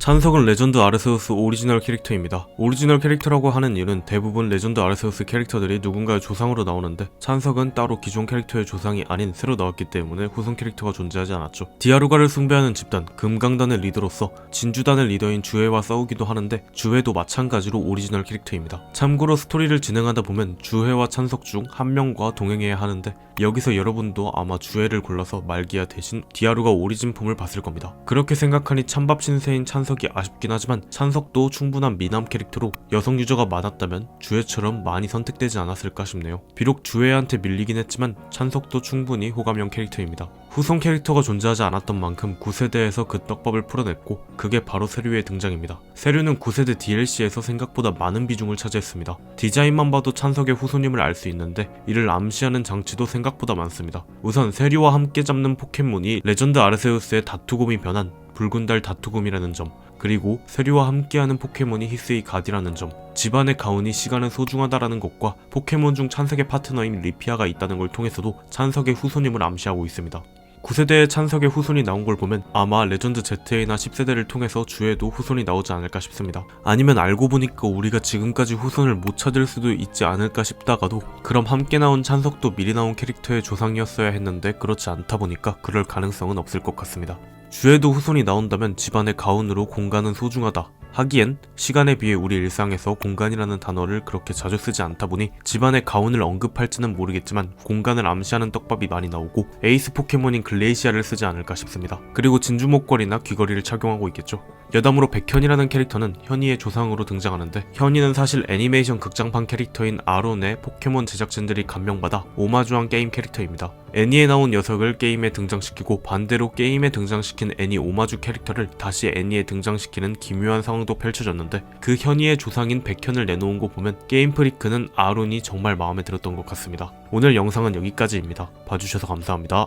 찬석은 레전드 아르세우스 오리지널 캐릭터입니다. 오리지널 캐릭터라고 하는 이유는 대부분 레전드 아르세우스 캐릭터들이 누군가의 조상으로 나오는데 찬석은 따로 기존 캐릭터의 조상이 아닌 새로 나왔기 때문에 후손 캐릭터가 존재하지 않았죠. 디아루가를 숭배하는 집단 금강단의 리더로서 진주단의 리더인 주해와 싸우기도 하는데 주해도 마찬가지로 오리지널 캐릭터입니다. 참고로 스토리를 진행하다 보면 주해와 찬석 중 한 명과 동행해야 하는데 여기서 여러분도 아마 주해를 골라서 말기야 대신 디아루가 오리진품을 봤을 겁니다. 그렇게 생각하니 찬밥 신세인 찬석 이 아쉽긴 하지만 찬석도 충분한 미남 캐릭터로 여성 유저가 많았다면 주해처럼 많이 선택되지 않았을까 싶네요. 비록 주해한테 밀리긴 했지만 찬석도 충분히 호감형 캐릭터입니다. 후손 캐릭터가 존재하지 않았던 만큼 9세대에서 그 떡밥을 풀어냈고 그게 바로 세류의 등장입니다. 세류는 9세대 DLC에서 생각보다 많은 비중을 차지했습니다. 디자인만 봐도 찬석의 후손임을 알 수 있는데 이를 암시하는 장치도 생각보다 많습니다. 우선 세류와 함께 잡는 포켓몬이 레전드 아르세우스의 다투곰이 변한 붉은 달 다투곰이라는 점 그리고 세류와 함께하는 포켓몬이 히스이 가디라는 점 집안의 가온이 시간은 소중하다라는 것과 포켓몬 중 찬석의 파트너인 리피아가 있다는 걸 통해서도 찬석의 후손임을 암시하고 있습니다. 9세대의 찬석의 후손이 나온 걸 보면 아마 레전드 ZA나 10세대를 통해서 주에도 후손이 나오지 않을까 싶습니다. 아니면 알고 보니까 우리가 지금까지 후손을 못 찾을 수도 있지 않을까 싶다가도 그럼 함께 나온 찬석도 미리 나온 캐릭터의 조상이었어야 했는데 그렇지 않다 보니까 그럴 가능성은 없을 것 같습니다. 주에도 후손이 나온다면 집안의 가운으로 공간은 소중하다. 하기엔 시간에 비해 우리 일상에서 공간이라는 단어를 그렇게 자주 쓰지 않다 보니 집안의 가운을 언급할지는 모르겠지만 공간을 암시하는 떡밥이 많이 나오고 에이스 포켓몬인 글레이시아를 쓰지 않을까 싶습니다. 그리고 진주 목걸이나 귀걸이를 착용하고 있겠죠. 여담으로 백현이라는 캐릭터는 현이의 조상으로 등장하는데 현이는 사실 애니메이션 극장판 캐릭터인 아론의 포켓몬 제작진들이 감명받아 오마주한 게임 캐릭터입니다. 애니에 나온 녀석을 게임에 등장시키고 반대로 게임에 등장시킨 애니 오마주 캐릭터를 다시 애니에 등장시키는 기묘한 상황도 펼쳐졌는데 그 현이의 조상인 백현을 내놓은 거 보면 게임 프리크는 아론이 정말 마음에 들었던 것 같습니다. 오늘 영상은 여기까지입니다. 봐주셔서 감사합니다.